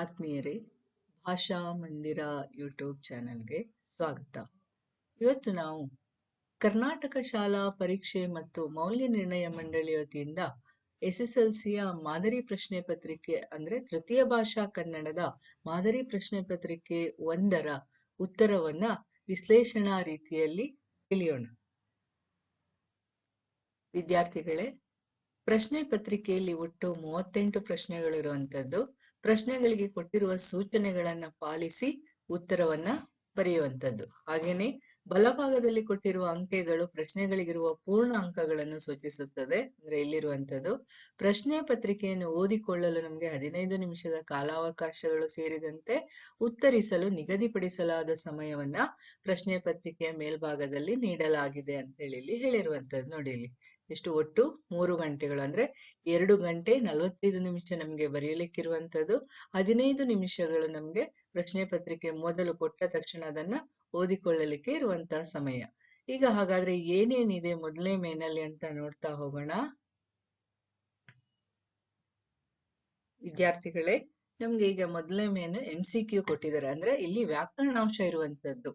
ಆತ್ಮೀಯರೇ, ಭಾಷಾ ಮಂದಿರ ಯೂಟ್ಯೂಬ್ ಚಾನೆಲ್ಗೆ ಸ್ವಾಗತ. ಇವತ್ತು ನಾವು ಕರ್ನಾಟಕ ಶಾಲಾ ಪರೀಕ್ಷೆ ಮತ್ತು ಮೌಲ್ಯ ನಿರ್ಣಯ ಮಂಡಳಿ ವತಿಯಿಂದ ಎಸ್ ಎಸ್ ಎಲ್ ಸಿಯ ಮಾದರಿ ಪ್ರಶ್ನೆ ಪತ್ರಿಕೆ ಅಂದ್ರೆ ತೃತೀಯ ಭಾಷಾ ಕನ್ನಡದ ಮಾದರಿ ಪ್ರಶ್ನೆ ಪತ್ರಿಕೆ ಒಂದರ ಉತ್ತರವನ್ನ ವಿಶ್ಲೇಷಣಾ ರೀತಿಯಲ್ಲಿ ತಿಳಿಯೋಣ. ವಿದ್ಯಾರ್ಥಿಗಳೇ, ಪ್ರಶ್ನೆ ಪತ್ರಿಕೆಯಲ್ಲಿ ಒಟ್ಟು ಮೂವತ್ತೆಂಟು ಪ್ರಶ್ನೆಗಳಿರುವಂತದ್ದು ಪ್ರಶ್ನೆಗಳಿಗೆ ಕೊಟ್ಟಿರುವ ಸೂಚನೆಗಳನ್ನ ಪಾಲಿಸಿ ಉತ್ತರವನ್ನ ಬರೆಯುವಂಥದ್ದು. ಹಾಗೇನೆ ಬಲಭಾಗದಲ್ಲಿ ಕೊಟ್ಟಿರುವ ಅಂಕೆಗಳು ಪ್ರಶ್ನೆಗಳಿಗಿರುವ ಪೂರ್ಣ ಅಂಕಗಳನ್ನು ಸೂಚಿಸುತ್ತದೆ. ಅಂದ್ರೆ ಇಲ್ಲಿರುವಂಥದ್ದು, ಪ್ರಶ್ನೆ ಪತ್ರಿಕೆಯನ್ನು ಓದಿಕೊಳ್ಳಲು ನಮಗೆ ಹದಿನೈದು ನಿಮಿಷದ ಕಾಲಾವಕಾಶಗಳು ಸೇರಿದಂತೆ ಉತ್ತರಿಸಲು ನಿಗದಿಪಡಿಸಲಾದ ಸಮಯವನ್ನ ಪ್ರಶ್ನೆ ಪತ್ರಿಕೆಯ ಮೇಲ್ಭಾಗದಲ್ಲಿ ನೀಡಲಾಗಿದೆ ಅಂತ ಹೇಳಿ ಇಲ್ಲಿ ಹೇಳಿರುವಂತದ್ದು ನೋಡಿ ಇಲ್ಲಿ. ಎಷ್ಟು ಒಟ್ಟು? ಮೂರು ಗಂಟೆಗಳು. ಅಂದ್ರೆ ಎರಡು ಗಂಟೆ ನಲವತ್ತೈದು ನಿಮಿಷ ನಮಗೆ ಬರೆಯಲಿಕ್ಕಿರುವಂತದ್ದು ಹದಿನೈದು ನಿಮಿಷಗಳು ನಮಗೆ ಪ್ರಶ್ನೆ ಪತ್ರಿಕೆ ಮೊದಲು ಕೊಟ್ಟ ತಕ್ಷಣ ಅದನ್ನ ಓದಿಕೊಳ್ಳಲಿಕ್ಕೆ ಇರುವಂತಹ ಸಮಯ. ಈಗ ಹಾಗಾದ್ರೆ ಏನೇನಿದೆ ಮೊದಲನೇ ಮೇನಲ್ಲಿ ಅಂತ ನೋಡ್ತಾ ಹೋಗೋಣ. ವಿದ್ಯಾರ್ಥಿಗಳೇ, ನಮ್ಗೆ ಈಗ ಮೊದಲನೇ ಮೇನು ಎಂ ಸಿ ಕ್ಯೂ ಕೊಟ್ಟಿದ್ದಾರೆ. ಅಂದ್ರೆ ಇಲ್ಲಿ ವ್ಯಾಕರಣಾಂಶ ಇರುವಂತದ್ದು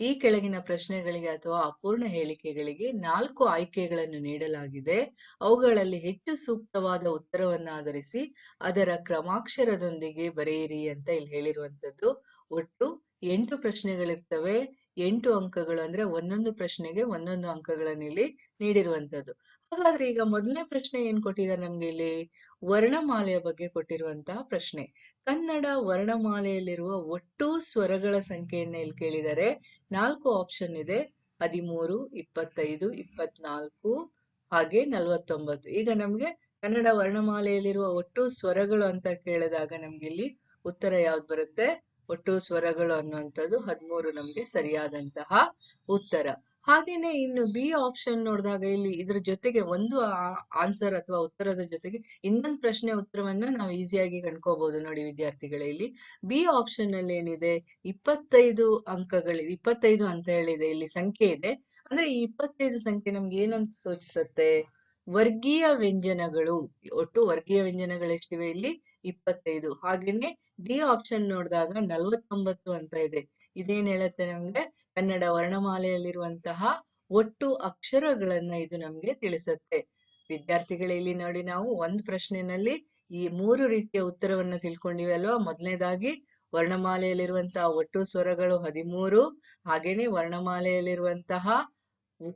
ಈ ಕೆಳಗಿನ ಪ್ರಶ್ನೆಗಳಿಗೆ ಅಥವಾ ಅಪೂರ್ಣ ಹೇಳಿಕೆಗಳಿಗೆ ನಾಲ್ಕು ಆಯ್ಕೆಗಳನ್ನು ನೀಡಲಾಗಿದೆ. ಅವುಗಳಲ್ಲಿ ಹೆಚ್ಚು ಸೂಕ್ತವಾದ ಉತ್ತರವನ್ನಾಧರಿಸಿ ಅದರ ಕ್ರಮಾಕ್ಷರದೊಂದಿಗೆ ಬರೆಯಿರಿ ಅಂತ ಇಲ್ಲಿ ಹೇಳಿರುವಂತದ್ದು ಒಟ್ಟು ಎಂಟು ಪ್ರಶ್ನೆಗಳಿರ್ತವೆ. ಎಂಟು ಅಂಕಗಳು ಅಂದ್ರೆ ಒಂದೊಂದು ಪ್ರಶ್ನೆಗೆ ಒಂದೊಂದು ಅಂಕಗಳನ್ನು ಇಲ್ಲಿ ನೀಡಿರುವಂತದ್ದು ಹಾಗಾದ್ರೆ ಈಗ ಮೊದಲನೇ ಪ್ರಶ್ನೆ ಏನ್ ಕೊಟ್ಟಿದ್ದಾರೆ ನಮ್ಗೆ ಇಲ್ಲಿ? ವರ್ಣಮಾಲೆಯ ಬಗ್ಗೆ ಕೊಟ್ಟಿರುವಂತಹ ಪ್ರಶ್ನೆ. ಕನ್ನಡ ವರ್ಣಮಾಲೆಯಲ್ಲಿರುವ ಒಟ್ಟು ಸ್ವರಗಳ ಸಂಖ್ಯೆಯನ್ನ ಇಲ್ಲಿ ಕೇಳಿದರೆ ನಾಲ್ಕು ಆಪ್ಷನ್ ಇದೆ, ಹದಿಮೂರು, ಇಪ್ಪತ್ತೈದು, ಇಪ್ಪತ್ನಾಲ್ಕು, ಹಾಗೆ ನಲವತ್ತೊಂಬತ್ತು. ಈಗ ನಮ್ಗೆ ಕನ್ನಡ ವರ್ಣಮಾಲೆಯಲ್ಲಿರುವ ಒಟ್ಟು ಸ್ವರಗಳು ಅಂತ ಕೇಳಿದಾಗ ನಮ್ಗೆ ಇಲ್ಲಿ ಉತ್ತರ ಯಾವ್ದು ಬರುತ್ತೆ? ಒಟ್ಟು ಸ್ವರಗಳು ಅನ್ನುವಂಥದ್ದು ಹದಿಮೂರು ನಮಗೆ ಸರಿಯಾದಂತಹ ಉತ್ತರ. ಹಾಗೇನೆ ಇನ್ನು ಬಿ ಆಪ್ಷನ್ ನೋಡಿದಾಗ ಇಲ್ಲಿ ಇದ್ರ ಜೊತೆಗೆ ಒಂದು ಆನ್ಸರ್ ಅಥವಾ ಉತ್ತರದ ಜೊತೆಗೆ ಇನ್ನೊಂದು ಪ್ರಶ್ನೆ ಉತ್ತರವನ್ನ ನಾವು ಈಸಿಯಾಗಿ ಕಂಡ್ಕೋಬಹುದು ನೋಡಿ ವಿದ್ಯಾರ್ಥಿಗಳೇ ಇಲ್ಲಿ. ಬಿ ಆಪ್ಷನ್ ಅಲ್ಲಿ ಏನಿದೆ? ಇಪ್ಪತ್ತೈದು ಅಂಕಗಳಿದೆ ಇಪ್ಪತ್ತೈದು ಅಂತ ಹೇಳಿದೆ ಇಲ್ಲಿ ಸಂಖ್ಯೆ ಇದೆ. ಅಂದ್ರೆ ಈ ಇಪ್ಪತ್ತೈದು ಸಂಖ್ಯೆ ನಮ್ಗೆ ಏನಂತ ಸೂಚಿಸುತ್ತೆ? ವರ್ಗೀಯ ವ್ಯಂಜನಗಳು, ಒಟ್ಟು ವರ್ಗೀಯ ವ್ಯಂಜನಗಳು ಎಷ್ಟಿವೆ ಇಲ್ಲಿ? ಇಪ್ಪತ್ತೈದು. ಹಾಗೇನೆ ಡಿ ಆಪ್ಷನ್ ನೋಡಿದಾಗ ನಲವತ್ತೊಂಬತ್ತು ಅಂತ ಇದೆ. ಇದೇನ್ ಹೇಳುತ್ತೆ ನಮ್ಗೆ? ಕನ್ನಡ ವರ್ಣಮಾಲೆಯಲ್ಲಿರುವಂತಹ ಒಟ್ಟು ಅಕ್ಷರಗಳನ್ನ ಇದು ನಮ್ಗೆ ತಿಳಿಸುತ್ತೆ. ವಿದ್ಯಾರ್ಥಿಗಳೇ ಇಲ್ಲಿ ನೋಡಿ ನಾವು ಒಂದ್ ಪ್ರಶ್ನೆನಲ್ಲಿ ಈ ಮೂರು ರೀತಿಯ ಉತ್ತರವನ್ನ ತಿಳ್ಕೊಂಡಿವಿ ಅಲ್ವಾ? ಮೊದಲನೇದಾಗಿ ವರ್ಣಮಾಲೆಯಲ್ಲಿರುವಂತಹ ಒಟ್ಟು ಸ್ವರಗಳು ಹದಿಮೂರು. ಹಾಗೇನೆ ವರ್ಣಮಾಲೆಯಲ್ಲಿರುವಂತಹ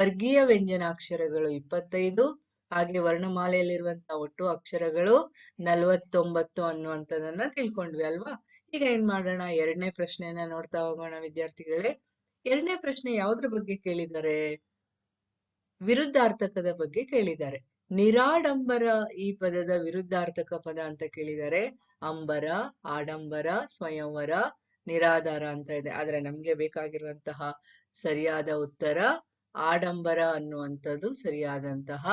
ವರ್ಗೀಯ ವ್ಯಂಜನಾಕ್ಷರಗಳು ಇಪ್ಪತ್ತೈದು. ಹಾಗೆ ವರ್ಣಮಾಲೆಯಲ್ಲಿರುವಂತಹ ಒಟ್ಟು ಅಕ್ಷರಗಳು ನಲವತ್ತೊಂಬತ್ತು ಅನ್ನುವಂಥದ್ದನ್ನ ತಿಳ್ಕೊಂಡ್ವಿ ಅಲ್ವಾ? ಈಗ ಏನ್ ಮಾಡೋಣ? ಎರಡನೇ ಪ್ರಶ್ನೆಯನ್ನ ನೋಡ್ತಾ ಹೋಗೋಣ ವಿದ್ಯಾರ್ಥಿಗಳೇ. ಎರಡನೇ ಪ್ರಶ್ನೆ ಯಾವ್ದ್ರ ಬಗ್ಗೆ ಕೇಳಿದ್ದಾರೆ? ವಿರುದ್ಧಾರ್ಥಕದ ಬಗ್ಗೆ ಕೇಳಿದ್ದಾರೆ. ನಿರಾಡಂಬರ ಈ ಪದದ ವಿರುದ್ಧಾರ್ಥಕ ಪದ ಅಂತ ಕೇಳಿದ್ದಾರೆ. ಅಂಬರ, ಆಡಂಬರ, ಸ್ವಯಂವರ, ನಿರಾಧಾರ ಅಂತ ಇದೆ. ಆದ್ರೆ ನಮ್ಗೆ ಬೇಕಾಗಿರುವಂತಹ ಸರಿಯಾದ ಉತ್ತರ ಆಡಂಬರ ಅನ್ನುವಂಥದ್ದು ಸರಿಯಾದಂತಹ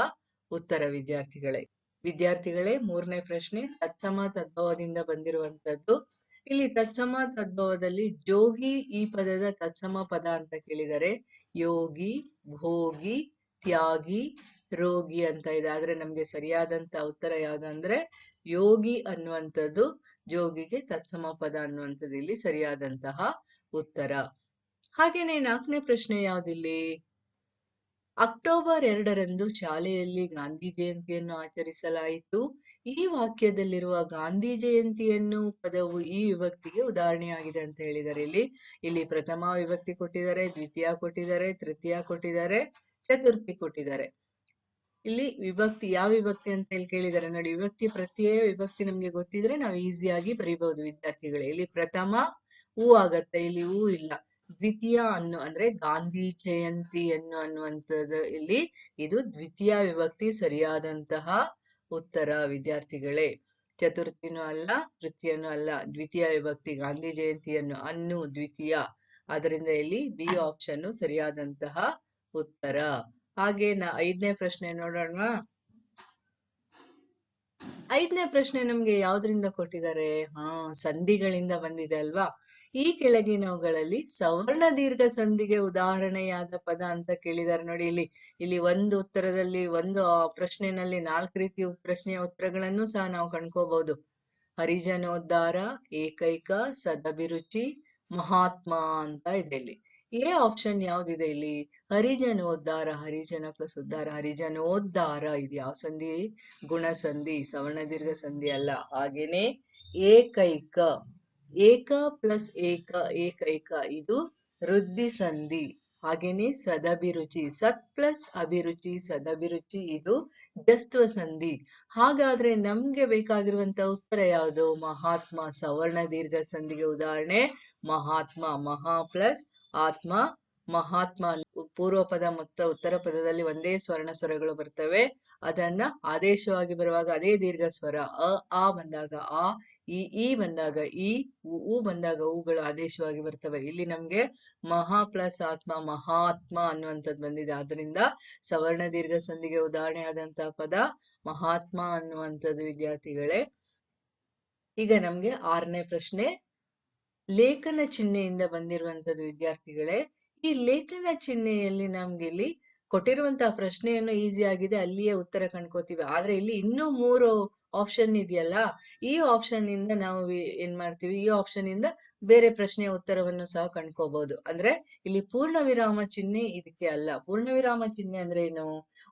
ಉತ್ತರ ವಿದ್ಯಾರ್ಥಿಗಳೇ. ವಿದ್ಯಾರ್ಥಿಗಳೇ, ಮೂರನೇ ಪ್ರಶ್ನೆ, ತತ್ಸಮ ತದ್ಭವದಿಂದ ಬಂದಿರುವಂತದ್ದು. ಇಲ್ಲಿ ತತ್ಸಮ ತದ್ಭವದಲ್ಲಿ ಜೋಗಿ ಈ ಪದದ ತತ್ಸಮ ಪದ ಅಂತ ಕೇಳಿದರೆ, ಯೋಗಿ, ಭೋಗಿ, ತ್ಯಾಗಿ, ರೋಗಿ ಅಂತ ಇದೆ. ಆದ್ರೆ ನಮ್ಗೆ ಸರಿಯಾದಂತ ಉತ್ತರ ಯಾವ್ದಂದ್ರೆ ಯೋಗಿ ಅನ್ನುವಂಥದ್ದು ಜೋಗಿಗೆ ತತ್ಸಮ ಪದ ಅನ್ನುವಂಥದ್ದು ಇಲ್ಲಿ ಸರಿಯಾದಂತಹ ಉತ್ತರ. ಹಾಗೇನೆ ನಾಲ್ಕನೇ ಪ್ರಶ್ನೆ ಯಾವ್ದಿಲ್ಲಿ? ಅಕ್ಟೋಬರ್ ಎರಡರಂದು ಶಾಲೆಯಲ್ಲಿ ಗಾಂಧಿ ಜಯಂತಿಯನ್ನು ಆಚರಿಸಲಾಯಿತು. ಈ ವಾಕ್ಯದಲ್ಲಿರುವ ಗಾಂಧಿ ಜಯಂತಿಯನ್ನು ಪದವು ಈ ವಿಭಕ್ತಿಗೆ ಉದಾಹರಣೆಯಾಗಿದೆ ಅಂತ ಹೇಳಿದ್ದಾರೆ. ಇಲ್ಲಿ ಇಲ್ಲಿ ಪ್ರಥಮ ವಿಭಕ್ತಿ ಕೊಟ್ಟಿದ್ದಾರೆ, ದ್ವಿತೀಯ ಕೊಟ್ಟಿದ್ದಾರೆ, ತೃತೀಯ ಕೊಟ್ಟಿದ್ದಾರೆ, ಚತುರ್ಥಿ ಕೊಟ್ಟಿದ್ದಾರೆ. ಇಲ್ಲಿ ವಿಭಕ್ತಿ, ಯಾವ ವಿಭಕ್ತಿ ಅಂತ ಹೇಳಿ ಕೇಳಿದ್ದಾರೆ. ನೋಡಿ, ವಿಭಕ್ತಿ ಪ್ರತ್ಯಯ ವಿಭಕ್ತಿ ನಮ್ಗೆ ಗೊತ್ತಿದ್ರೆ ನಾವು ಈಸಿಯಾಗಿ ಬರೀಬಹುದು ವಿದ್ಯಾರ್ಥಿಗಳೇ. ಇಲ್ಲಿ ಪ್ರಥಮ ಹೂ ಆಗತ್ತೆ, ಇಲ್ಲಿ ಹೂ ಇಲ್ಲ. ದ್ವಿತೀಯ ಅನ್ನು ಅಂದ್ರೆ ಗಾಂಧಿ ಜಯಂತಿ ಅನ್ನು ಅನ್ನುವಂಥದ್ದು ಇಲ್ಲಿ ಇದು ದ್ವಿತೀಯ ವಿಭಕ್ತಿ ಸರಿಯಾದಂತಹ ಉತ್ತರ ವಿದ್ಯಾರ್ಥಿಗಳೇ. ಚತುರ್ಥಿನೂ ಅಲ್ಲ, ತೃತೀಯನೂ ಅಲ್ಲ, ದ್ವಿತೀಯ ವಿಭಕ್ತಿ ಗಾಂಧಿ ಜಯಂತಿಯನ್ನು ಅನ್ನು ದ್ವಿತೀಯ. ಅದರಿಂದ ಇಲ್ಲಿ ಬಿ ಆಪ್ಷನ್ ಸರಿಯಾದಂತಹ ಉತ್ತರ. ಹಾಗೆ ನಾ ಐದನೇ ಪ್ರಶ್ನೆ ನೋಡೋಣ. ಐದನೇ ಪ್ರಶ್ನೆ ನಮ್ಗೆ ಯಾವ್ದ್ರಿಂದ ಕೊಟ್ಟಿದ್ದಾರೆ? ಹಾ, ಸಂಧಿಗಳಿಂದ ಬಂದಿದೆ ಅಲ್ವಾ? ಈ ಕೆಳಗಿನವುಗಳಲ್ಲಿ ಸವರ್ಣ ದೀರ್ಘ ಸಂಧಿಗೆ ಉದಾಹರಣೆಯಾದ ಪದ ಅಂತ ಕೇಳಿದ್ದಾರೆ ನೋಡಿ. ಇಲ್ಲಿ ಇಲ್ಲಿ ಒಂದು ಉತ್ತರದಲ್ಲಿ ಒಂದು ಪ್ರಶ್ನೆನಲ್ಲಿ ನಾಲ್ಕು ರೀತಿಯ ಪ್ರಶ್ನೆಯ ಉತ್ತರಗಳನ್ನು ಸಹ ನಾವು ಕಂಡ್ಕೋಬಹುದು ಹರಿಜನೋದ್ಧಾರ, ಏಕೈಕ, ಸದಭಿರುಚಿ, ಮಹಾತ್ಮ ಅಂತ ಇದೆ ಇಲ್ಲಿ. ಎ ಆಪ್ಷನ್ ಯಾವ್ದಿದೆ ಇಲ್ಲಿ? ಹರಿಜನೋದ್ಧಾರ, ಹರಿಜನ ಪ್ಲಸ್ ಉದ್ಧಾರ ಹರಿಜನೋದ್ಧಾರ ಇದು ಯಾವ ಸಂಧಿ? ಗುಣ ಸಂಧಿ ಸವರ್ಣ ದೀರ್ಘ ಸಂಧಿ ಅಲ್ಲ. ಹಾಗೇನೆ ಏಕೈಕ. ಏಕ ಪ್ಲಸ್ ಏಕ ಏಕೈಕ ಇದು ವೃದ್ಧಿ ಸಂಧಿ. ಹಾಗೇನೆ ಸದಭಿರುಚಿ, ಸತ್ ಪ್ಲಸ್ ಅಭಿರುಚಿ, ಸದಭಿರುಚಿ, ಇದು ಜಸ್ತ್ವ ಸಂಧಿ. ಹಾಗಾದ್ರೆ ನಮ್ಗೆ ಬೇಕಾಗಿರುವಂತ ಉತ್ತರ ಯಾವುದು? ಮಹಾತ್ಮ ಸವರ್ಣ ದೀರ್ಘ ಸಂಧಿಗೆ ಉದಾಹರಣೆ, ಮಹಾತ್ಮ ಮಹಾ ಪ್ಲಸ್ ಆತ್ಮ ಮಹಾತ್ಮ ಪೂರ್ವ ಪದ ಮತ್ತು ಉತ್ತರ ಪದದಲ್ಲಿ ಒಂದೇ ಸ್ವರ್ಣ ಸ್ವರಗಳು ಬರ್ತವೆ. ಅದನ್ನ ಆದೇಶವಾಗಿ ಬರುವಾಗ ಅದೇ ದೀರ್ಘ ಸ್ವರ ಅ, ಆ ಬಂದಾಗ ಆ, ಇ, ಈ ಬಂದಾಗ ಈ, ಉ ಬಂದಾಗ ಊಗಳು ಆದೇಶವಾಗಿ ಬರ್ತವೆ. ಇಲ್ಲಿ ನಮ್ಗೆ ಮಹಾ ಪ್ಲಸ್ ಆತ್ಮ, ಮಹಾತ್ಮ ಅನ್ನುವಂಥದ್ದು ಬಂದಿದೆ. ಆದ್ರಿಂದ ಸವರ್ಣ ದೀರ್ಘ ಸಂಧಿಗೆ ಉದಾಹರಣೆ ಆದಂತಹ ಪದ ಮಹಾತ್ಮ ಅನ್ನುವಂಥದ್ದು ವಿದ್ಯಾರ್ಥಿಗಳೇ. ಈಗ ನಮ್ಗೆ ಆರನೇ ಪ್ರಶ್ನೆ, ಲೇಖನ ಚಿಹ್ನೆಯಿಂದ ಬಂದಿರುವಂತದ್ದು ವಿದ್ಯಾರ್ಥಿಗಳೇ ಈ ಲೇಖನ ಚಿಹ್ನೆಯಲ್ಲಿ ನಮ್ಗೆ ಇಲ್ಲಿ ಕೊಟ್ಟಿರುವಂತಹ ಪ್ರಶ್ನೆಯನ್ನು ಈಸಿ ಆಗಿದೆ, ಅಲ್ಲಿಯೇ ಉತ್ತರ ಕಂಡ್ಕೋತೀವಿ. ಆದ್ರೆ ಇಲ್ಲಿ ಇನ್ನೂ ಮೂರು ಆಪ್ಷನ್ ಇದೆಯಲ್ಲ, ಈ ಆಪ್ಷನ್ ಇಂದ ನಾವು ಏನ್ ಮಾಡ್ತೀವಿ, ಈ ಆಪ್ಷನ್ ಇಂದ ಬೇರೆ ಪ್ರಶ್ನೆಯ ಉತ್ತರವನ್ನು ಸಹ ಕಂಡ್ಕೋಬಹುದು ಅಂದ್ರೆ ಇಲ್ಲಿ ಪೂರ್ಣ ವಿರಾಮ ಚಿಹ್ನೆ ಇದಕ್ಕೆ ಅಲ್ಲ. ಪೂರ್ಣ ವಿರಾಮ ಚಿಹ್ನೆ ಅಂದ್ರೆ ಏನು?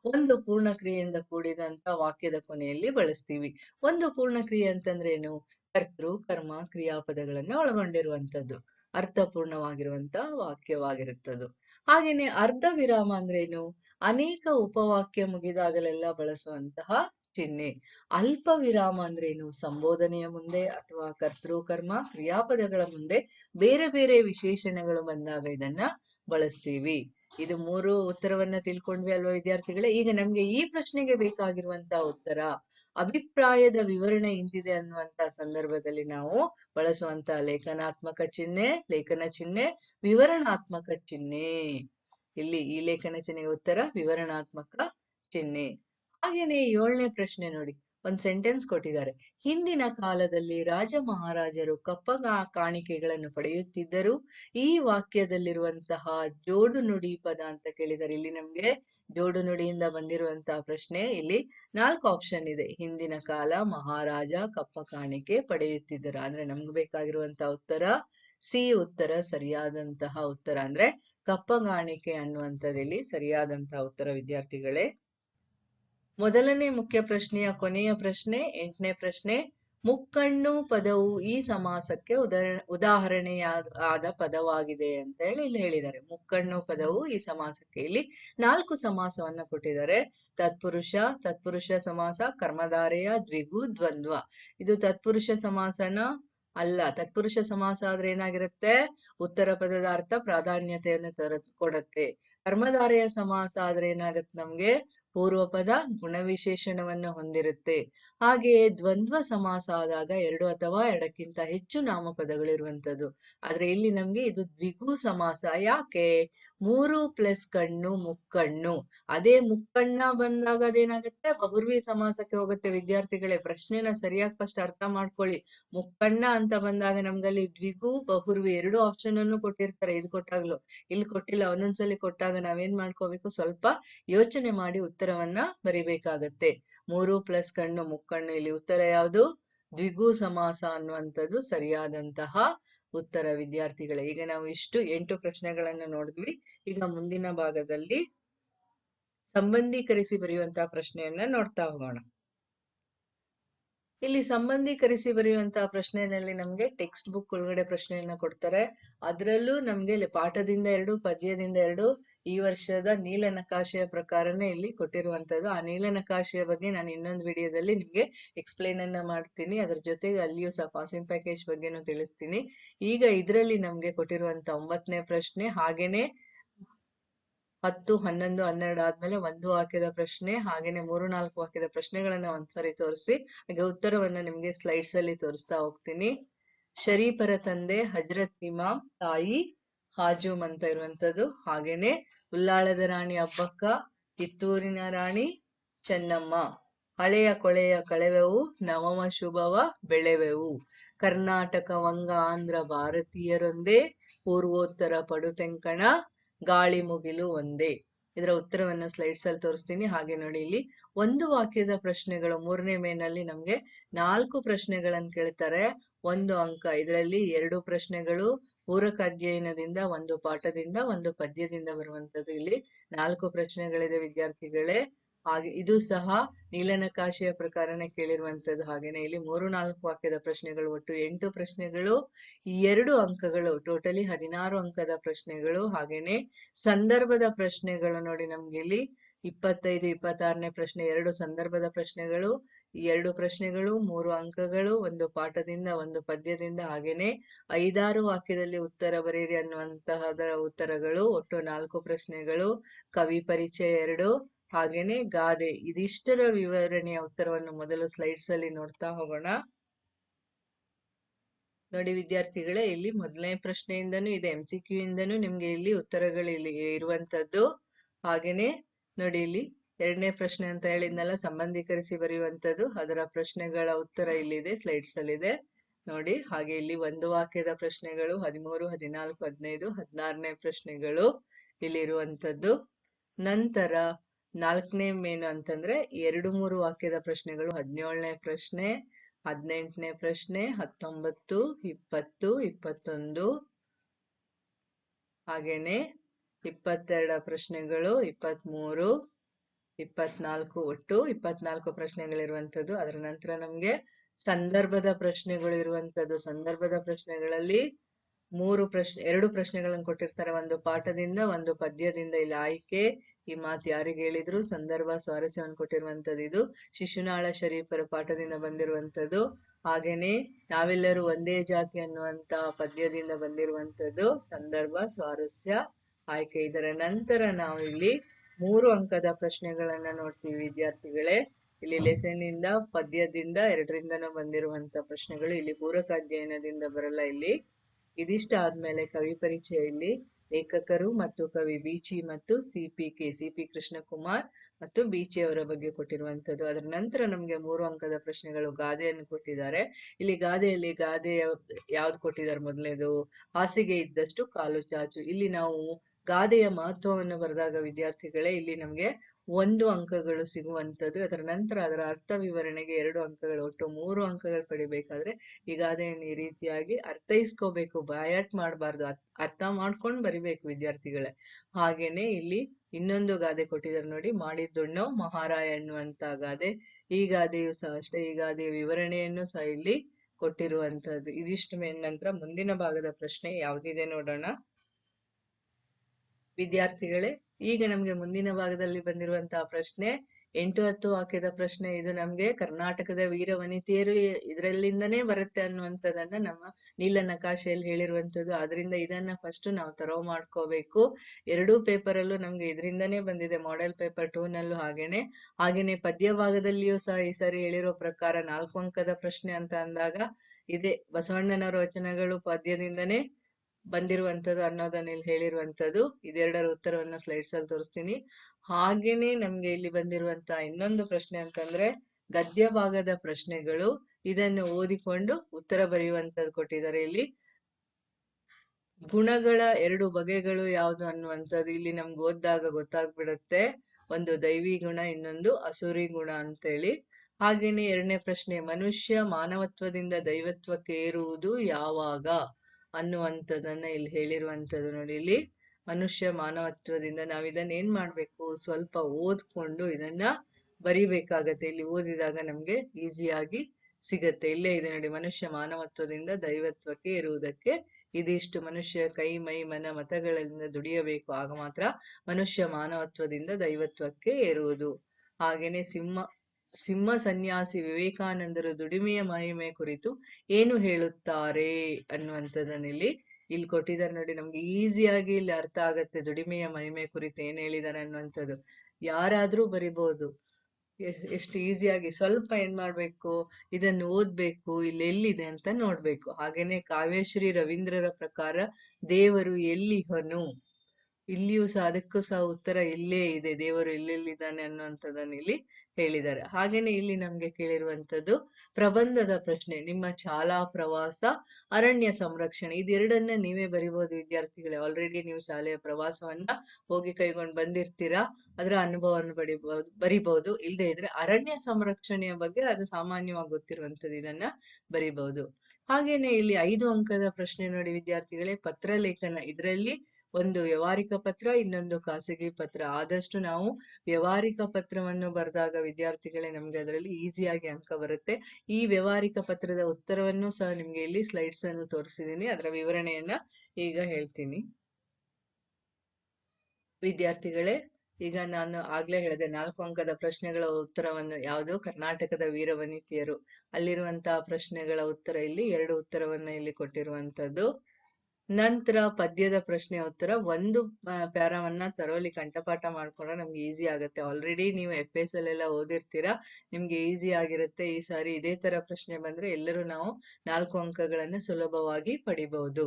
ಒಂದು ಪೂರ್ಣ ಕ್ರಿಯೆಯಿಂದ ಕೂಡಿದಂತ ವಾಕ್ಯದ ಕೊನೆಯಲ್ಲಿ ಬಳಸ್ತೀವಿ. ಒಂದು ಪೂರ್ಣ ಕ್ರಿಯೆ ಅಂತಂದ್ರೆ ಏನು? ಕರ್ತೃ, ಕರ್ಮ, ಕ್ರಿಯಾಪದಗಳನ್ನ ಒಳಗೊಂಡಿರುವಂತದ್ದು ಅರ್ಥಪೂರ್ಣವಾಗಿರುವಂತ ವಾಕ್ಯವಾಗಿರುತ್ತದು. ಹಾಗೇನೆ ಅರ್ಧ ವಿರಾಮ ಅಂದ್ರೆ ಏನು ಅನೇಕ ಉಪವಾಕ್ಯ ಮುಗಿದಾಗಲೆಲ್ಲ ಬಳಸುವಂತಹ ಚಿಹ್ನೆ. ಅಲ್ಪ ವಿರಾಮ ಅಂದ್ರೆ ಏನು ಸಂಬೋಧನೆಯ ಮುಂದೆ ಅಥವಾ ಕರ್ತೃ, ಕರ್ಮ, ಕ್ರಿಯಾಪದಗಳ ಮುಂದೆ ಬೇರೆ ಬೇರೆ ವಿಶೇಷಣಗಳು ಬಂದಾಗ ಇದನ್ನ ಬಳಸ್ತೀವಿ. ಇದು ಮೂರು ಉತ್ತರವನ್ನ ತಿಳ್ಕೊಂಡ್ವಿ ಅಲ್ವಾ ವಿದ್ಯಾರ್ಥಿಗಳೇ? ಈಗ ನಮ್ಗೆ ಈ ಪ್ರಶ್ನೆಗೆ ಬೇಕಾಗಿರುವಂತಹ ಉತ್ತರ, ಅಭಿಪ್ರಾಯದ ವಿವರಣೆ ಇಂತಿದೆ ಅನ್ನುವಂತ ಸಂದರ್ಭದಲ್ಲಿ ನಾವು ಬಳಸುವಂತ ಲೇಖನಾತ್ಮಕ ಚಿಹ್ನೆ, ಲೇಖನ ಚಿಹ್ನೆ, ವಿವರಣಾತ್ಮಕ ಚಿಹ್ನೆ. ಇಲ್ಲಿ ಈ ಲೇಖನ ಚಿಹ್ನೆಗೆ ಉತ್ತರ, ವಿವರಣಾತ್ಮಕ ಚಿಹ್ನೆ. ಹಾಗೇನೆ ಏಳನೇ ಪ್ರಶ್ನೆ ನೋಡಿ. ಒಂದ್ ಸೆಂಟೆನ್ಸ್ ಕೊಟ್ಟಿದ್ದಾರೆ. ಹಿಂದಿನ ಕಾಲದಲ್ಲಿ ರಾಜ ಮಹಾರಾಜರು ಕಪ್ಪ ಕಾಣಿಕೆಗಳನ್ನು ಪಡೆಯುತ್ತಿದ್ದರು. ಈ ವಾಕ್ಯದಲ್ಲಿರುವಂತಹ ಜೋಡು ನುಡಿ ಪದ ಅಂತ ಕೇಳಿದ್ದಾರೆ ಇಲ್ಲಿ ನಮ್ಗೆ ಜೋಡು ನುಡಿಯಿಂದ ಬಂದಿರುವಂತಹ ಪ್ರಶ್ನೆ ಇಲ್ಲಿ ನಾಲ್ಕು ಆಪ್ಷನ್ ಇದೆ. ಹಿಂದಿನ ಕಾಲ ಮಹಾರಾಜ ಕಪ್ಪ ಕಾಣಿಕೆ ಪಡೆಯುತ್ತಿದ್ದರು. ಅಂದ್ರೆ ನಮ್ಗೆ ಬೇಕಾಗಿರುವಂತಹ ಉತ್ತರ, ಸಿ ಉತ್ತರ, ಸರಿಯಾದಂತಹ ಉತ್ತರ. ಅಂದ್ರೆ ಕಪ್ಪಗಾಣಿಕೆ ಅನ್ನುವಂಥದ್ದಲ್ಲಿ ಸರಿಯಾದಂತಹ ಉತ್ತರ ವಿದ್ಯಾರ್ಥಿಗಳೇ ಮೊದಲನೇ ಮುಖ್ಯ ಪ್ರಶ್ನೆಯ ಕೊನೆಯ ಪ್ರಶ್ನೆ, ಎಂಟನೇ ಪ್ರಶ್ನೆ, ಮುಕ್ಕಣ್ಣು ಪದವು ಈ ಸಮಾಸಕ್ಕೆ ಉದಾಹರಣೆ ಉದಾಹರಣೆಯಾದ ಪದವಾಗಿದೆ ಅಂತ ಹೇಳಿ ಇಲ್ಲಿ ಹೇಳಿದ್ದಾರೆ. ಮುಕ್ಕಣ್ಣು ಪದವು ಈ ಸಮಾಸಕ್ಕೆ ಇಲ್ಲಿ ನಾಲ್ಕು ಸಮಾಸವನ್ನ ಕೊಟ್ಟಿದ್ದಾರೆ. ತತ್ಪುರುಷ ತತ್ಪುರುಷ ಸಮಾಸ, ಕರ್ಮಧಾರೆಯ, ದ್ವಿಗು, ದ್ವಂದ್ವ. ಇದು ತತ್ಪುರುಷ ಸಮಾಸನ ಅಲ್ಲ, ತತ್ಪುರುಷ ಸಮಾಸ ಆದ್ರೆ ಏನಾಗಿರುತ್ತೆ? ಉತ್ತರ ಪದದ ಅರ್ಥ ಪ್ರಾಧಾನ್ಯತೆಯನ್ನು ತರ ಕೊಡತ್ತೆ. ಕರ್ಮಧಾರೆಯ ಸಮಾಸ ಆದ್ರೆ ಏನಾಗತ್ತೆ ನಮ್ಗೆ? ಪೂರ್ವ ಪದ ಗುಣವಿಶೇಷಣವನ್ನು ಹೊಂದಿರುತ್ತೆ. ಹಾಗೆಯೇ ದ್ವಂದ್ವ ಸಮಾಸ ಆದಾಗ ಎರಡು ಅಥವಾ ಎರಡಕ್ಕಿಂತ ಹೆಚ್ಚು ನಾಮಪದಗಳಿರುವಂಥದ್ದು. ಆದ್ರೆ ಇಲ್ಲಿ ನಮ್ಗೆ ಇದು ದ್ವಿಗು ಸಮಾಸ. ಯಾಕೆ? ಮೂರು ಪ್ಲಸ್ ಕಣ್ಣು ಮುಕ್ಕಣ್ಣು. ಅದೇ ಮುಕ್ಕಣ್ಣ ಬಂದಾಗ ಅದೇನಾಗುತ್ತೆ? ಬಹುರ್ವಿ ಸಮಾಸಕ್ಕೆ ಹೋಗುತ್ತೆ ವಿದ್ಯಾರ್ಥಿಗಳೇ. ಪ್ರಶ್ನೆನ ಸರಿಯಾಗಿ ಫಸ್ಟ್ ಅರ್ಥ ಮಾಡ್ಕೊಳ್ಳಿ. ಮುಕ್ಕಣ್ಣ ಅಂತ ಬಂದಾಗ ನಮ್ಗಲ್ಲಿ ದ್ವಿಗು, ಬಹುರ್ವಿ ಎರಡು ಆಪ್ಷನ್ ಅನ್ನು ಕೊಟ್ಟಿರ್ತಾರೆ. ಇದು ಕೊಟ್ಟಾಗ್ಲು. ಇಲ್ಲಿ ಕೊಟ್ಟಿಲ್ಲ, ಒಂದೊಂದ್ಸಲಿ ಕೊಟ್ಟಾಗ ನಾವೇನ್ ಮಾಡ್ಕೋಬೇಕು? ಸ್ವಲ್ಪ ಯೋಚನೆ ಮಾಡಿ ಉತ್ತರವನ್ನ ಬರಿಬೇಕಾಗತ್ತೆ. ಮೂರು ಪ್ಲಸ್ ಕಣ್ಣು ಮುಕ್ಕಣ್ಣು. ಇಲ್ಲಿ ಉತ್ತರ ಯಾವುದು? ದ್ವಿಗು ಸಮಾಸ ಅನ್ನುವಂಥದ್ದು ಸರಿಯಾದಂತಹ ಉತ್ತರ ವಿದ್ಯಾರ್ಥಿಗಳೇ. ಈಗ ನಾವು ಇಷ್ಟು ಎಂಟು ಪ್ರಶ್ನೆಗಳನ್ನು ನೋಡಿದ್ವಿ. ಈಗ ಮುಂದಿನ ಭಾಗದಲ್ಲಿ ಸಂಬಂಧೀಕರಿಸಿ ಬರೆಯುವಂತಹ ಪ್ರಶ್ನೆಯನ್ನ ನೋಡ್ತಾ ಹೋಗೋಣ. ಇಲ್ಲಿ ಸಂಬಂಧೀಕರಿಸಿ ಬರೆಯುವಂತಹ ಪ್ರಶ್ನೆಯಲ್ಲಿ ನಮ್ಗೆ ಟೆಕ್ಸ್ಟ್ ಬುಕ್ ಒಳಗಡೆ ಪ್ರಶ್ನೆಯನ್ನ ಕೊಡ್ತಾರೆ. ಅದರಲ್ಲೂ ನಮ್ಗೆ ಪಾಠದಿಂದ ಎರಡು, ಪದ್ಯದಿಂದ ಎರಡು, ಈ ವರ್ಷದ ನೀಲ ನಕಾಶೆಯ ಪ್ರಕಾರನೇ ಇಲ್ಲಿ ಕೊಟ್ಟಿರುವಂತದ್ದು. ಆ ನೀಲ ನಕಾಶೆಯ ಬಗ್ಗೆ ನಾನು ಇನ್ನೊಂದು ವಿಡಿಯೋದಲ್ಲಿ ನಿಮ್ಗೆ ಎಕ್ಸ್ಪ್ಲೈನ್ ಅನ್ನ ಮಾಡ್ತೀನಿ. ಅದ್ರ ಜೊತೆಗೆ ಅಲ್ಲಿಯೂ ಸಹ ಪಾಸಿಂಗ್ ಪ್ಯಾಕೇಜ್ ಬಗ್ಗೆನೂ ತಿಳಿಸ್ತೀನಿ. ಈಗ ಇದರಲ್ಲಿ ನಮ್ಗೆ ಕೊಟ್ಟಿರುವಂತ ಒಂಬತ್ತನೇ ಪ್ರಶ್ನೆ, ಹಾಗೇನೆ ಹತ್ತು, ಹನ್ನೊಂದು, ಹನ್ನೆರಡು ಆದ್ಮೇಲೆ ಒಂದು ಹಾಕಿದ ಪ್ರಶ್ನೆ, ಹಾಗೇನೆ ಮೂರು, ನಾಲ್ಕು ಹಾಕಿದ ಪ್ರಶ್ನೆಗಳನ್ನ ಒಂದ್ಸರಿ ತೋರಿಸಿ. ಹಾಗೆ ಉತ್ತರವನ್ನ ನಿಮ್ಗೆ ಸ್ಲೈಡ್ಸ್ ಅಲ್ಲಿ ತೋರಿಸ್ತಾ ಹೋಗ್ತೀನಿ. ಶರೀಫರ ತಂದೆ ಹಜರತ್ ಇಮಾಮ್, ತಾಯಿ ಹಾಜೂಮ್ ಅಂತ ಇರುವಂತದ್ದು. ಹಾಗೇನೆ ಉಲ್ಲಾಳದ ರಾಣಿ ಅಬ್ಬಕ್ಕ, ಕಿತ್ತೂರಿನ ರಾಣಿ ಚೆನ್ನಮ್ಮ. ಹಳೆಯ ಕೊಳೆಯ ಕಳೆವೆವು, ನವಮ ಶುಭವ ಬೆಳೆವೆವು. ಕರ್ನಾಟಕ, ವಂಗ, ಆಂಧ್ರ, ಭಾರತೀಯರೊಂದೇ ಪೂರ್ವೋತ್ತರ ಪಡುತೆಂಕಣ. ಗಾಳಿ ಮುಗಿಲು ಒಂದೇ. ಇದರ ಉತ್ತರವನ್ನ ಸ್ಲೈಡ್ಸ್ ಅಲ್ಲಿ ತೋರಿಸ್ತೀನಿ. ಹಾಗೆ ನೋಡಿ ಇಲ್ಲಿ ಒಂದು ವಾಕ್ಯದ ಪ್ರಶ್ನೆಗಳು, ಮೂರನೇ ಮೇನಲ್ಲಿ ನಮ್ಗೆ ನಾಲ್ಕು ಪ್ರಶ್ನೆಗಳನ್ನು ಕೇಳ್ತಾರೆ. ಒಂದು ಅಂಕ, ಇದರಲ್ಲಿ ಎರಡು ಪ್ರಶ್ನೆಗಳು, ಪೂರಕ ಅಧ್ಯಯನದಿಂದ, ಒಂದು ಪಾಠದಿಂದ, ಒಂದು ಪದ್ಯದಿಂದ ಬರುವಂತದ್ದು ಇಲ್ಲಿ ನಾಲ್ಕು ಪ್ರಶ್ನೆಗಳಿದೆ, ವಿದ್ಯಾರ್ಥಿಗಳೇ. ಹಾಗೆ ಇದು ಸಹ ನೀಲನಕಾಶೆಯ ಪ್ರಕಾರನೇ ಕೇಳಿರುವಂತದ್ದು. ಹಾಗೇನೆ ಇಲ್ಲಿ ಮೂರು ನಾಲ್ಕು ವಾಕ್ಯದ ಪ್ರಶ್ನೆಗಳು, ಒಟ್ಟು ಎಂಟು ಪ್ರಶ್ನೆಗಳು, ಎರಡು ಅಂಕಗಳು, ಟೋಟಲಿ ಹದಿನಾರು ಅಂಕದ ಪ್ರಶ್ನೆಗಳು. ಹಾಗೇನೆ ಸಂದರ್ಭದ ಪ್ರಶ್ನೆಗಳು ನೋಡಿ ನಮ್ಗೆ ಇಲ್ಲಿ ಇಪ್ಪತ್ತೈದು, ಇಪ್ಪತ್ತಾರನೇ ಪ್ರಶ್ನೆ, ಎರಡು ಸಂದರ್ಭದ ಪ್ರಶ್ನೆಗಳು, ಎರಡು ಪ್ರಶ್ನೆಗಳು, ಮೂರು ಅಂಕಗಳು, ಒಂದು ಪಾಠದಿಂದ, ಒಂದು ಪದ್ಯದಿಂದ. ಹಾಗೇನೆ ಐದಾರು ವಾಕ್ಯದಲ್ಲಿ ಉತ್ತರ ಬರೀರಿ ಅನ್ನುವಂತಹದ ಉತ್ತರಗಳು, ಒಟ್ಟು ನಾಲ್ಕು ಪ್ರಶ್ನೆಗಳು, ಕವಿ ಪರಿಚಯ ಎರಡು ಹಾಗೇನೆ ಗಾದೆ. ಇದಿಷ್ಟರ ವಿವರಣೆಯ ಉತ್ತರವನ್ನು ಮೊದಲು ಸ್ಲೈಡ್ಸ್ ಅಲ್ಲಿ ನೋಡ್ತಾ ಹೋಗೋಣ. ನೋಡಿ ವಿದ್ಯಾರ್ಥಿಗಳೇ, ಇಲ್ಲಿ ಮೊದಲನೇ ಪ್ರಶ್ನೆಯಿಂದನೂ ಇದೆ ಎಂ ಸಿ ಕ್ಯೂ ಇಂದನೂ ನಿಮ್ಗೆ ಇಲ್ಲಿ ಉತ್ತರಗಳು ಇಲ್ಲಿ ಇರುವಂತದ್ದು. ಹಾಗೇನೆ ನೋಡಿ ಇಲ್ಲಿ ಎರಡನೇ ಪ್ರಶ್ನೆ ಅಂತ ಹೇಳಿದ್ನಲ್ಲ, ಸಂಬಂಧೀಕರಿಸಿ ಬರೆಯುವಂತದ್ದು. ಅದರ ಪ್ರಶ್ನೆಗಳ ಉತ್ತರ ಇಲ್ಲಿದೆ ಸ್ಲೈಡ್ಸ್ ಅಲ್ಲಿ ಇದೆ ನೋಡಿ, ಹಾಗೆ ಇಲ್ಲಿ ಒಂದು ವಾಕ್ಯದ ಪ್ರಶ್ನೆಗಳು, ಹದಿಮೂರು, ಹದಿನಾಲ್ಕು, ಹದಿನೈದು, ಹದಿನಾರನೇ ಪ್ರಶ್ನೆಗಳು ಇಲ್ಲಿರುವಂಥದ್ದು ನಂತರ ನಾಲ್ಕನೇ ಮೇನು ಅಂತಂದ್ರೆ ಎರಡು ಮೂರು ವಾಕ್ಯದ ಪ್ರಶ್ನೆಗಳು. ಹದಿನೇಳನೇ ಪ್ರಶ್ನೆ, ಹದಿನೆಂಟನೇ ಪ್ರಶ್ನೆ, ಹತ್ತೊಂಬತ್ತು, ಇಪ್ಪತ್ತು, ಇಪ್ಪತ್ತೊಂದು, ಹಾಗೇನೆ ಇಪ್ಪತ್ತೆರಡ ಪ್ರಶ್ನೆಗಳು ಇಪ್ಪತ್ಮೂರು ಇಪ್ಪತ್ನಾಲ್ಕು ಒಟ್ಟು ಇಪ್ಪತ್ನಾಲ್ಕು ಪ್ರಶ್ನೆಗಳಿರುವಂಥದ್ದು. ಅದರ ನಂತರ ನಮಗೆ ಸಂದರ್ಭದ ಪ್ರಶ್ನೆಗಳು ಇರುವಂಥದ್ದು ಸಂದರ್ಭದ ಪ್ರಶ್ನೆಗಳಲ್ಲಿ ಮೂರು ಪ್ರಶ್ನೆ, ಎರಡು ಪ್ರಶ್ನೆಗಳನ್ನು ಕೊಟ್ಟಿರ್ತಾರೆ. ಒಂದು ಪಾಠದಿಂದ, ಒಂದು ಪದ್ಯದಿಂದ, ಇಲ್ಲಿ ಆಯ್ಕೆ ಈ ಮಾತು ಯಾರಿಗೆ ಹೇಳಿದ್ರು? ಸಂದರ್ಭ ಸ್ವಾರಸ್ಯವನ್ನು ಕೊಟ್ಟಿರುವಂತದ್ದು ಇದು. ಶಿಶುನಾಳ ಶರೀಫರ ಪಾಠದಿಂದ ಬಂದಿರುವಂತದ್ದು ಹಾಗೇನೆ ನಾವೆಲ್ಲರೂ ಒಂದೇ ಜಾತಿ ಅನ್ನುವಂತ ಪದ್ಯದಿಂದ ಬಂದಿರುವಂತದ್ದು ಸಂದರ್ಭ ಸ್ವಾರಸ್ಯ ಆಯ್ಕೆ. ಇದರ ನಂತರ ನಾವು ಇಲ್ಲಿ ಮೂರು ಅಂಕದ ಪ್ರಶ್ನೆಗಳನ್ನ ನೋಡ್ತೀವಿ ವಿದ್ಯಾರ್ಥಿಗಳೇ. ಇಲ್ಲಿ ಲೆಸನ್ ಇಂದ, ಪದ್ಯದಿಂದ, ಎರಡರಿಂದನೂ ಬಂದಿರುವಂತ ಪ್ರಶ್ನೆಗಳು. ಇಲ್ಲಿ ಪೂರಕ ಅಧ್ಯಯನದಿಂದ ಬರಲ್ಲ ಇಲ್ಲಿ. ಇದಿಷ್ಟ ಆದ್ಮೇಲೆ ಕವಿ ಪರಿಚಯ ಇಲ್ಲಿ. ಲೇಖಕರು ಮತ್ತು ಕವಿ ಬೀಚಿ ಮತ್ತು C P K C P Krishnakumar ಮತ್ತು ಬೀಚಿ ಅವರ ಬಗ್ಗೆ ಕೊಟ್ಟಿರುವಂತದ್ದು ಅದರ ನಂತರ ನಮ್ಗೆ ಮೂರು ಅಂಕದ ಪ್ರಶ್ನೆಗಳು ಗಾದೆಯನ್ನು ಕೊಟ್ಟಿದ್ದಾರೆ. ಇಲ್ಲಿ ಗಾದೆಯಲ್ಲಿ ಗಾದೆ ಯಾವ್ದು ಕೊಟ್ಟಿದ್ದಾರೆ? ಮೊದಲನೇದು, ಹಾಸಿಗೆ ಇದ್ದಷ್ಟು ಕಾಲು ಚಾಚು. ಇಲ್ಲಿ ನಾವು ಗಾದೆಯ ಮಹತ್ವವನ್ನು ಬರೆದಾಗ ವಿದ್ಯಾರ್ಥಿಗಳೇ ಇಲ್ಲಿ ನಮ್ಗೆ ಒಂದು ಅಂಕಗಳು ಸಿಗುವಂಥದ್ದು, ಅದರ ನಂತರ ಅದರ ಅರ್ಥ ವಿವರಣೆಗೆ ಎರಡು ಅಂಕಗಳು, ಒಟ್ಟು ಮೂರು ಅಂಕಗಳು ಪಡಿಬೇಕಾದ್ರೆ ಈ ಗಾದೆಯನ್ನು ಈ ರೀತಿಯಾಗಿ ಅರ್ಥೈಸ್ಕೋಬೇಕು, ಬಾಯಾಟ್ ಮಾಡಬಾರ್ದು ಅರ್ಥ ಮಾಡ್ಕೊಂಡು ಬರಿಬೇಕು ವಿದ್ಯಾರ್ಥಿಗಳೇ. ಹಾಗೇನೆ ಇಲ್ಲಿ ಇನ್ನೊಂದು ಗಾದೆ ಕೊಟ್ಟಿದ್ದಾರೆ ನೋಡಿ, ಮಾಡಿದ್ದುಣ್ಣೋ ಮಹಾರಾಯ ಎನ್ನುವಂತ ಗಾದೆ. ಈ ಗಾದೆಯು ಸಹ ಅಷ್ಟೇ, ಈ ಗಾದೆಯ ವಿವರಣೆಯನ್ನು ಸಹ ಇಲ್ಲಿ ಕೊಟ್ಟಿರುವಂತಹದ್ದು ಇದಿಷ್ಟು ನಂತರ ಮುಂದಿನ ಭಾಗದ ಪ್ರಶ್ನೆ ಯಾವುದಿದೆ ನೋಡೋಣ. ವಿದ್ಯಾರ್ಥಿಗಳೇ ಈಗ ನಮ್ಗೆ ಮುಂದಿನ ಭಾಗದಲ್ಲಿ ಬಂದಿರುವಂತಹ ಪ್ರಶ್ನೆ, ಎಂಟು ಹತ್ತು ವಾಕ್ಯದ ಪ್ರಶ್ನೆ, ಇದು ನಮ್ಗೆ ಕರ್ನಾಟಕದ ವೀರ ವನಿತೆಯರು ಇದರಲ್ಲಿಂದನೇ ಬರುತ್ತೆ ಅನ್ನುವಂಥದ್ದನ್ನ ನಮ್ಮ ನೀಲ ನಕಾಶೆಯಲ್ಲಿ ಹೇಳಿರುವಂತದ್ದು ಆದ್ರಿಂದ ಇದನ್ನ ಫಸ್ಟ್ ನಾವು ತರೋ ಮಾಡ್ಕೋಬೇಕು. ಎರಡೂ ಪೇಪರ್ ಅಲ್ಲೂ ನಮ್ಗೆ ಇದರಿಂದನೇ ಬಂದಿದೆ. ಮಾಡೆಲ್ ಪೇಪರ್ ಟೂ ನಲ್ಲೂ ಹಾಗೇನೆ. ಹಾಗೇನೆ ಪದ್ಯ ಭಾಗದಲ್ಲಿಯೂ ಸಹ ಈ ಸಾರಿ ಹೇಳಿರೋ ಪ್ರಕಾರ ನಾಲ್ಕು ಅಂಕದ ಪ್ರಶ್ನೆ ಅಂತ ಅಂದಾಗ, ಇದೆ ಬಸವಣ್ಣನವರ ವಚನಗಳು ಪದ್ಯದಿಂದನೇ ಬಂದಿರುವಂತದ್ದು ಅನ್ನೋದನ್ನ ಇಲ್ಲಿ ಹೇಳಿರುವಂತದ್ದು ಇದೆರಡರ ಉತ್ತರವನ್ನ ಸ್ಲೈಡ್ಸ್ ಅಲ್ಲಿ ತೋರಿಸ್ತೀನಿ. ಹಾಗೇನೆ ನಮ್ಗೆ ಇಲ್ಲಿ ಬಂದಿರುವಂತ ಇನ್ನೊಂದು ಪ್ರಶ್ನೆ ಅಂತಂದ್ರೆ, ಗದ್ಯ ಭಾಗದ ಪ್ರಶ್ನೆಗಳು ಇದನ್ನು ಓದಿಕೊಂಡು ಉತ್ತರ ಬರೆಯುವಂತದ್ದು ಕೊಟ್ಟಿದ್ದಾರೆ ಇಲ್ಲಿ. ಗುಣಗಳ ಎರಡು ಬಗೆಗಳು ಯಾವುದು ಅನ್ನುವಂಥದ್ದು ಇಲ್ಲಿ ನಮ್ಗೆ ಓದಿದಾಗ ಗೊತ್ತಾಗ್ಬಿಡುತ್ತೆ. ಒಂದು ದೈವಿ ಗುಣ, ಇನ್ನೊಂದು ಅಸುರಿ ಗುಣ ಅಂತೇಳಿ. ಹಾಗೇನೆ ಎರಡನೇ ಪ್ರಶ್ನೆ, ಮನುಷ್ಯ ಮಾನವತ್ವದಿಂದ ದೈವತ್ವಕ್ಕೆ ಏರುವುದು ಯಾವಾಗ? ಅನ್ನುವಂಥದ್ದನ್ನ ಇಲ್ಲಿ ಹೇಳಿರುವಂಥದ್ದು ನೋಡಿ. ಇಲ್ಲಿ ಮನುಷ್ಯ ಮಾನವತ್ವದಿಂದ ನಾವು ಇದನ್ನ ಏನ್ ಮಾಡ್ಬೇಕು? ಸ್ವಲ್ಪ ಓದ್ಕೊಂಡು ಇದನ್ನ ಬರಿಬೇಕಾಗತ್ತೆ. ಇಲ್ಲಿ ಓದಿದಾಗ ನಮಗೆ ಈಸಿಯಾಗಿ ಸಿಗತ್ತೆ. ಇಲ್ಲೇ ಇದೆ ನೋಡಿ. ಮನುಷ್ಯ ಮಾನವತ್ವದಿಂದ ದೈವತ್ವಕ್ಕೆ ಇರುವುದಕ್ಕೆ ಇದಿಷ್ಟು ಮನುಷ್ಯ ಕೈ, ಮೈ, ಮನ ಮತಗಳಿಂದ ದುಡಿಯಬೇಕು. ಆಗ ಮಾತ್ರ ಮನುಷ್ಯ ಮಾನವತ್ವದಿಂದ ದೈವತ್ವಕ್ಕೆ ಏರುವುದು. ಹಾಗೇನೆ ಸಿಂಹ ಸಿಂಹ ಸನ್ಯಾಸಿ ವಿವೇಕಾನಂದರು ದುಡಿಮೆಯ ಮಹಿಮೆ ಕುರಿತು ಏನು ಹೇಳುತ್ತಾರೆ ಅನ್ನುವಂಥದ್ದನ್ನ ಇಲ್ಲಿ ಕೊಟ್ಟಿದ್ದಾರೆ ನೋಡಿ. ನಮ್ಗೆ ಈಸಿಯಾಗಿ ಇಲ್ಲಿ ಅರ್ಥ ಆಗತ್ತೆ ದುಡಿಮೆಯ ಮಹಿಮೆ ಕುರಿತು ಏನ್ ಹೇಳಿದ್ದಾರೆ ಅನ್ನುವಂಥದ್ದು. ಯಾರಾದ್ರೂ ಬರಿಬಹುದು ಎಷ್ಟು ಈಸಿಯಾಗಿ ಸ್ವಲ್ಪ ಏನ್ ಮಾಡ್ಬೇಕು, ಇದನ್ನು ಓದ್ಬೇಕು, ಇಲ್ಲಿ ಎಲ್ಲಿದೆ ಅಂತ ನೋಡ್ಬೇಕು. ಹಾಗೇನೆ ಕಾವ್ಯಶ್ರೀ ರವೀಂದ್ರರ ಪ್ರಕಾರ ದೇವರು ಎಲ್ಲಿಹನು? ಇಲ್ಲಿಯೂ ಸಹ ಅದಕ್ಕೂ ಸಹ ಉತ್ತರ ಇಲ್ಲೇ ಇದೆ. ದೇವರು ಎಲ್ಲೆಲ್ಲಿದ್ದಾನೆ ಅನ್ನುವಂಥದ್ದನ್ನು ಇಲ್ಲಿ ಹೇಳಿದ್ದಾರೆ. ಹಾಗೇನೆ ಇಲ್ಲಿ ನಮ್ಗೆ ಕೇಳಿರುವಂತದ್ದು ಪ್ರಬಂಧದ ಪ್ರಶ್ನೆ, ನಿಮ್ಮ ಶಾಲಾ ಪ್ರವಾಸ, ಅರಣ್ಯ ಸಂರಕ್ಷಣೆ, ಇದೆರಡನ್ನ ನೀವೇ ಬರಿಬಹುದು ವಿದ್ಯಾರ್ಥಿಗಳೇ. ಆಲ್ರೆಡಿ ನೀವು ಶಾಲೆಯ ಪ್ರವಾಸವನ್ನ ಹೋಗಿ ಕೈಗೊಂಡು ಬಂದಿರ್ತೀರಾ? ಅದರ ಅನುಭವವನ್ನು ಬರಿಬಹುದು ಬರಿಬಹುದು. ಇಲ್ಲದೆ ಇದ್ರೆ ಅರಣ್ಯ ಸಂರಕ್ಷಣೆಯ ಬಗ್ಗೆ ಅದು ಸಾಮಾನ್ಯವಾಗಿ ಗೊತ್ತಿರುವಂಥದ್ದು ಇದನ್ನ ಬರಿಬಹುದು. ಹಾಗೇನೆ ಇಲ್ಲಿ ಐದು ಅಂಕದ ಪ್ರಶ್ನೆ ನೋಡಿ ವಿದ್ಯಾರ್ಥಿಗಳೇ. ಪತ್ರ ಲೇಖನ ಇದರಲ್ಲಿ ಒಂದು ವ್ಯವಹಾರಿಕ ಪತ್ರ, ಇನ್ನೊಂದು ಖಾಸಗಿ ಪತ್ರ. ಆದಷ್ಟು ನಾವು ವ್ಯವಹಾರಿಕ ಪತ್ರವನ್ನು ಬರೆದಾಗ ವಿದ್ಯಾರ್ಥಿಗಳೇ ನಮ್ಗೆ ಅದರಲ್ಲಿ ಈಸಿಯಾಗಿ ಅಂಕ ಬರುತ್ತೆ. ಈ ವ್ಯವಹಾರಿಕ ಪತ್ರದ ಉತ್ತರವನ್ನು ಸಹ ನಿಮ್ಗೆ ಇಲ್ಲಿ ಸ್ಲೈಡ್ಸ್ ಅನ್ನು ತೋರಿಸಿದ್ದೀನಿ ಅದರ ವಿವರಣೆಯನ್ನ ಈಗ ಹೇಳ್ತೀನಿ. ವಿದ್ಯಾರ್ಥಿಗಳೇ, ಈಗ ನಾನು ಆಗ್ಲೇ ಹೇಳಿದೆ, ನಾಲ್ಕು ಅಂಕದ ಪ್ರಶ್ನೆಗಳ ಉತ್ತರವನ್ನು ಯಾವುದು? ಕರ್ನಾಟಕದ ವೀರವನಿತೆಯರು. ಅಲ್ಲಿರುವಂತಹ ಪ್ರಶ್ನೆಗಳ ಉತ್ತರ ಇಲ್ಲಿ, ಎರಡು ಉತ್ತರವನ್ನ ಇಲ್ಲಿ ಕೊಟ್ಟಿರುವಂತದ್ದು ನಂತರ ಪದ್ಯದ ಪ್ರಶ್ನೆ ಉತ್ತರ, ಒಂದು ಪ್ಯಾರಾವನ್ನ ತರೋಲಿ ಕಂಠಪಾಠ ಮಾಡ್ಕೊಂಡ್ರೆ ನಮ್ಗೆ ಈಸಿ ಆಗುತ್ತೆ. ಆಲ್ರೆಡಿ ನೀವು ಎಫ್ ಎಸ್ ಎಲ್ಲ ಓದಿರ್ತೀರಾ, ನಿಮ್ಗೆ ಈಸಿ ಆಗಿರುತ್ತೆ ಈ ಸಾರಿ ಇದೇ ತರ ಪ್ರಶ್ನೆ ಬಂದ್ರೆ ಎಲ್ಲರೂ ನಾವು ನಾಲ್ಕು ಅಂಕಗಳನ್ನ ಸುಲಭವಾಗಿ ಪಡಿಬಹುದು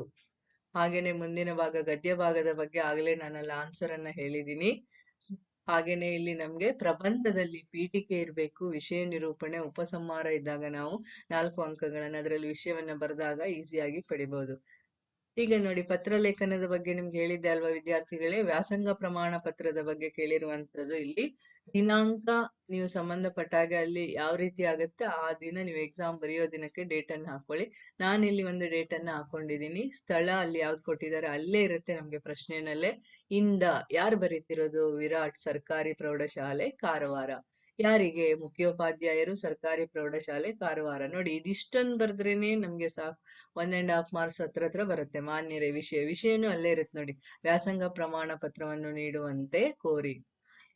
ಹಾಗೇನೆ ಮುಂದಿನ ಭಾಗ, ಗದ್ಯ ಭಾಗದ ಬಗ್ಗೆ ಆಗಲೇ ನಾನಲ್ಲಿ ಆನ್ಸರ್ ಅನ್ನ ಹೇಳಿದ್ದೀನಿ ಹಾಗೇನೆ ಇಲ್ಲಿ ನಮ್ಗೆ ಪ್ರಬಂಧದಲ್ಲಿ ಪೀಠಿಕೆ ಇರಬೇಕು, ವಿಷಯ ನಿರೂಪಣೆ, ಉಪಸಂಹಾರ ಇದ್ದಾಗ ನಾವು ನಾಲ್ಕು ಅಂಕಗಳನ್ನ, ಅದರಲ್ಲಿ ವಿಷಯವನ್ನ ಬರೆದಾಗ ಈಸಿಯಾಗಿ ಪಡಿಬಹುದು ಈಗ ನೋಡಿ ಪತ್ರ ಲೇಖನದ ಬಗ್ಗೆ ನಿಮ್ಗೆ ಹೇಳಿದ್ದೆ ಅಲ್ವಾ ವಿದ್ಯಾರ್ಥಿಗಳೇ? ವ್ಯಾಸಂಗ ಪ್ರಮಾಣ ಪತ್ರದ ಬಗ್ಗೆ ಕೇಳಿರುವಂತದ್ದು ಇಲ್ಲಿ. ದಿನಾಂಕ ನೀವು ಸಂಬಂಧಪಟ್ಟ ಅಲ್ಲಿ ಯಾವ ರೀತಿ ಆಗುತ್ತೆ ಆ ದಿನ ನೀವು ಎಕ್ಸಾಮ್ ಬರೆಯೋ ದಿನಕ್ಕೆ ಡೇಟ್ ಅನ್ನು ಹಾಕೊಳ್ಳಿ. ನಾನು ಇಲ್ಲಿ ಒಂದು ಡೇಟ್ ಅನ್ನ ಹಾಕೊಂಡಿದ್ದೀನಿ. ಸ್ಥಳ ಅಲ್ಲಿ ಯಾವ್ದು ಕೊಟ್ಟಿದ್ದಾರೆ ಅಲ್ಲೇ ಇರುತ್ತೆ ನಮ್ಗೆ ಪ್ರಶ್ನೆನಲ್ಲೇ ಇಂದ ಯಾರು ಬರೀತಿರೋದು? ವಿರಾಟ್ ಸರ್ಕಾರಿ ಪ್ರೌಢಶಾಲೆ, ಕಾರವಾರ. ಯಾರಿಗೆ ಮುಖ್ಯೋಪಾಧ್ಯಾಯರು, ಸರ್ಕಾರಿ ಪ್ರೌಢಶಾಲೆ, ಕಾರವಾರ? ನೋಡಿ ಇದಿಷ್ಟನ್ನು ಬರೆದ್ರೇನೆ ನಮ್ಗೆ ಸಾಕು. ಒನ್ ಅಂಡ್ ಹಾಫ್ ಮಾರ್ಕ್ಸ್ ಹತ್ರ ಹತ್ರ ಬರುತ್ತೆ. ಮಾನ್ಯರೇ, ವಿಷಯ. ವಿಷಯನೂ ಅಲ್ಲೇ ಇರುತ್ತೆ ನೋಡಿ. ವ್ಯಾಸಂಗ ಪ್ರಮಾಣ ಪತ್ರವನ್ನು ನೀಡುವಂತೆ ಕೋರಿ.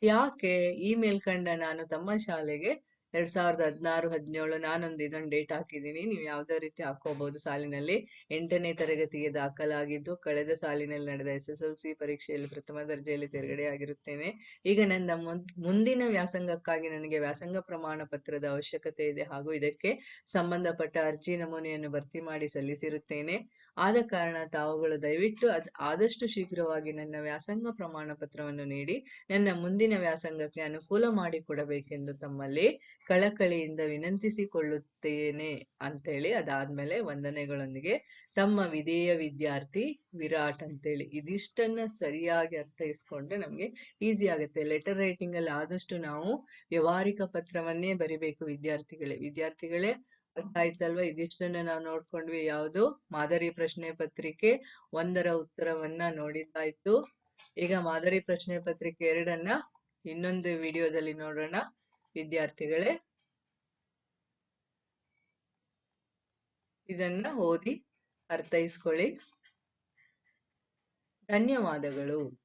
ಯಾಕೆ? ಈ ಮೇಲ್ಕಂಡ ನಾನು ತಮ್ಮ ಶಾಲೆಗೆ ಎರಡ್ ಸಾವಿರದ ಹದಿನಾರು, ಹದಿನೇಳು ನಾನೊಂದು ಇದೊಂದು ಡೇಟ್ ಹಾಕಿದ್ದೀನಿ. ನೀವು ಯಾವುದೇ ರೀತಿ ಹಾಕೋಬಹುದು ಸಾಲಿನಲ್ಲಿ. ಎಂಟನೇ ತರಗತಿಗೆ ದಾಖಲಾಗಿದ್ದು ಕಳೆದ ಸಾಲಿನಲ್ಲಿ ನಡೆದ ಎಸ್ ಎಸ್ ಎಲ್ ಸಿ ಪರೀಕ್ಷೆಯಲ್ಲಿ ಪ್ರಥಮ ದರ್ಜೆಯಲ್ಲಿ ತೆರಗಡೆ ಆಗಿರುತ್ತೇನೆ ಈಗ ನನ್ನ ಮುಂದಿನ ವ್ಯಾಸಂಗಕ್ಕಾಗಿ ನನಗೆ ವ್ಯಾಸಂಗ ಪ್ರಮಾಣ ಪತ್ರದ ಅವಶ್ಯಕತೆ ಇದೆ. ಹಾಗೂ ಇದಕ್ಕೆ ಸಂಬಂಧಪಟ್ಟ ಅರ್ಜಿ ನಮೂನೆಯನ್ನು ಭರ್ತಿ ಮಾಡಿ ಸಲ್ಲಿಸಿರುತ್ತೇನೆ. ಆದ ಕಾರಣ ತಾವುಗಳು ದಯವಿಟ್ಟು ಅದ್, ಆದಷ್ಟು ಶೀಘ್ರವಾಗಿ ನನ್ನ ವ್ಯಾಸಂಗ ಪ್ರಮಾಣ ಪತ್ರವನ್ನು ನೀಡಿ ನನ್ನ ಮುಂದಿನ ವ್ಯಾಸಂಗಕ್ಕೆ ಅನುಕೂಲ ಮಾಡಿಕೊಡಬೇಕೆಂದು ತಮ್ಮಲ್ಲಿ ಕಳಕಳಿಯಿಂದ ವಿನಂತಿಸಿಕೊಳ್ಳುತ್ತೇನೆ ಅಂತೇಳಿ ಅದಾದ್ಮೇಲೆ ವಂದನೆಗಳೊಂದಿಗೆ, ತಮ್ಮ ವಿಧೇಯ ವಿದ್ಯಾರ್ಥಿ ವಿರಾಟ್ ಅಂತೇಳಿ ಇದಿಷ್ಟನ್ನ ಸರಿಯಾಗಿ ಅರ್ಥೈಸ್ಕೊಂಡ್ರೆ ನಮ್ಗೆ ಈಸಿ ಆಗುತ್ತೆ. ಲೆಟರ್ ರೈಟಿಂಗ್ ಅಲ್ಲಿ ಆದಷ್ಟು ನಾವು ವ್ಯವಹಾರಿಕ ಪತ್ರವನ್ನೇ ಬರಿಬೇಕು ವಿದ್ಯಾರ್ಥಿಗಳೇ. ವಿದ್ಯಾರ್ಥಿಗಳೇ ಅರ್ಥ ಆಯ್ತಲ್ವಾ ಇದಿಷ್ಟನ್ನ ನಾವು ನೋಡ್ಕೊಂಡ್ವಿ ಯಾವುದು? ಮಾದರಿ ಪ್ರಶ್ನೆ ಪತ್ರಿಕೆ ಒಂದರ ಉತ್ತರವನ್ನ ನೋಡಿದ್ದಾಯ್ತು ಈಗ ಮಾದರಿ ಪ್ರಶ್ನೆ ಪತ್ರಿಕೆ ಎರಡನ್ನ ಇನ್ನೊಂದು ವಿಡಿಯೋದಲ್ಲಿ ನೋಡೋಣ. ವಿದ್ಯಾರ್ಥಿಗಳೇ ಇದನ್ನ ಓದಿ ಅರ್ಥೈಸ್ಕೊಳ್ಳಿ. ಧನ್ಯವಾದಗಳು.